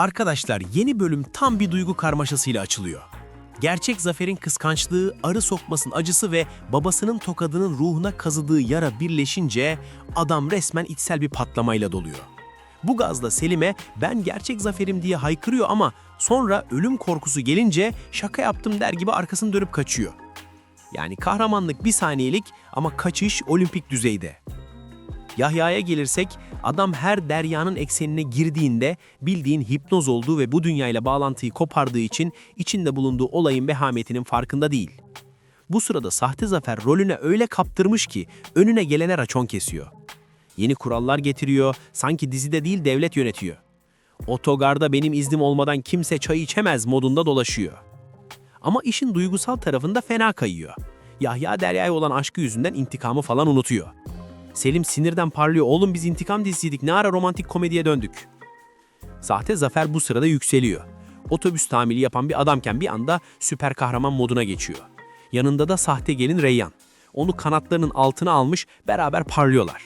Arkadaşlar yeni bölüm tam bir duygu karmaşasıyla açılıyor. Gerçek Zafer'in kıskançlığı, arı sokmasının acısı ve babasının tokadının ruhuna kazıdığı yara birleşince adam resmen içsel bir patlamayla doluyor. Bu gazla Selim'e ben gerçek Zafer'im diye haykırıyor ama sonra ölüm korkusu gelince şaka yaptım der gibi arkasını dönüp kaçıyor. Yani kahramanlık bir saniyelik ama kaçış olimpik düzeyde. Yahya'ya gelirsek adam her deryanın eksenine girdiğinde bildiğin hipnoz olduğu ve bu dünyayla bağlantıyı kopardığı için içinde bulunduğu olayın vehametinin farkında değil. Bu sırada sahte zafer rolüne öyle kaptırmış ki önüne gelene raçon kesiyor. Yeni kurallar getiriyor, sanki dizide değil devlet yönetiyor. Otogarda benim iznim olmadan kimse çay içemez modunda dolaşıyor. Ama işin duygusal tarafında fena kayıyor. Yahya Derya'ya olan aşkı yüzünden intikamı falan unutuyor. Selim sinirden parlıyor. Oğlum biz intikam dizisiydik. Ne ara romantik komediye döndük? Sahte Zafer bu sırada yükseliyor. Otobüs tamiri yapan bir adamken bir anda süper kahraman moduna geçiyor. Yanında da sahte gelin Reyyan. Onu kanatlarının altına almış beraber parlıyorlar.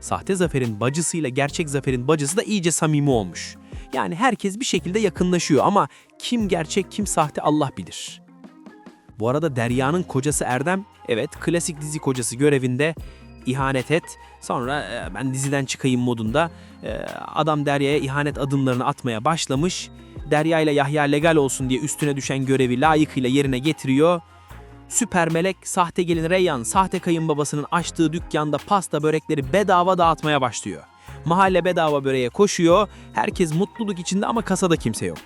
Sahte Zafer'in bacısıyla gerçek Zafer'in bacısı da iyice samimi olmuş. Yani herkes bir şekilde yakınlaşıyor ama kim gerçek kim sahte Allah bilir. Bu arada Derya'nın kocası Erdem, evet klasik dizi kocası görevinde ihanet et, sonra e, ben diziden çıkayım modunda e, adam Derya'ya ihanet adımlarını atmaya başlamış. Derya ile Yahya legal olsun diye üstüne düşen görevi layıkıyla yerine getiriyor. Süper melek sahte gelin Reyyan sahte kayınbabasının açtığı dükkanda pasta börekleri bedava dağıtmaya başlıyor. Mahalle bedava böreğe koşuyor. Herkes mutluluk içinde ama kasada kimse yok.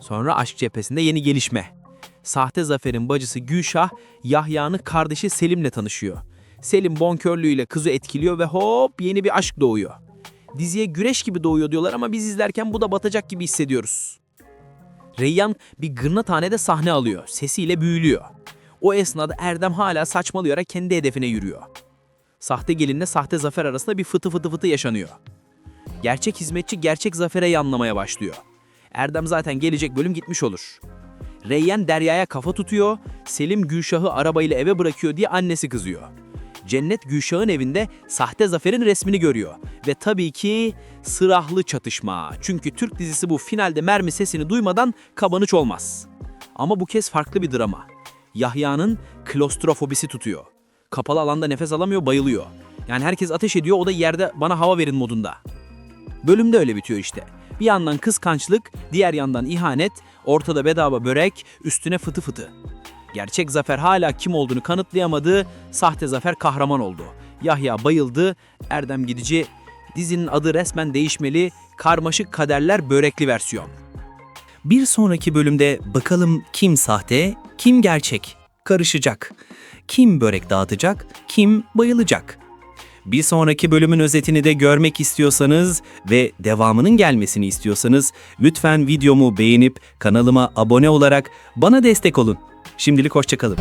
Sonra aşk cephesinde yeni gelişme. Sahte Zafer'in bacısı Gülşah, Yahya'nın kardeşi Selim'le tanışıyor. Selim bonkörlüğüyle kızı etkiliyor ve hop yeni bir aşk doğuyor. Diziye güreş gibi doğuyor diyorlar ama biz izlerken bu da batacak gibi hissediyoruz. Reyyan bir gırnathanede sahne alıyor, sesiyle büyülüyor. O esnada Erdem hala saçmalayarak kendi hedefine yürüyor. Sahte gelinle sahte zafer arasında bir fıtı fıtı fıtı yaşanıyor. Gerçek hizmetçi gerçek zafere yanlamaya başlıyor. Erdem zaten gelecek bölüm gitmiş olur. Reyyan Derya'ya kafa tutuyor, Selim Gülşah'ı arabayla eve bırakıyor diye annesi kızıyor. Cennet Gülşah'ın evinde sahte zaferin resmini görüyor. Ve tabii ki sırahlı çatışma. Çünkü Türk dizisi bu finalde mermi sesini duymadan kabanıç olmaz. Ama bu kez farklı bir drama. Yahya'nın klostrofobisi tutuyor. Kapalı alanda nefes alamıyor, bayılıyor. Yani herkes ateş ediyor, o da yerde bana hava verin modunda. Bölümde öyle bitiyor işte. Bir yandan kıskançlık, diğer yandan ihanet, ortada bedava börek, üstüne fıtı fıtı. Gerçek Zafer hala kim olduğunu kanıtlayamadı, sahte Zafer kahraman oldu. Yahya bayıldı, Erdem gidici. Dizinin adı resmen değişmeli, karmaşık kaderler börekli versiyon. Bir sonraki bölümde bakalım kim sahte, kim gerçek karışacak. Kim börek dağıtacak, kim bayılacak. Bir sonraki bölümün özetini de görmek istiyorsanız ve devamının gelmesini istiyorsanız lütfen videomu beğenip kanalıma abone olarak bana destek olun. Şimdilik hoşçakalın.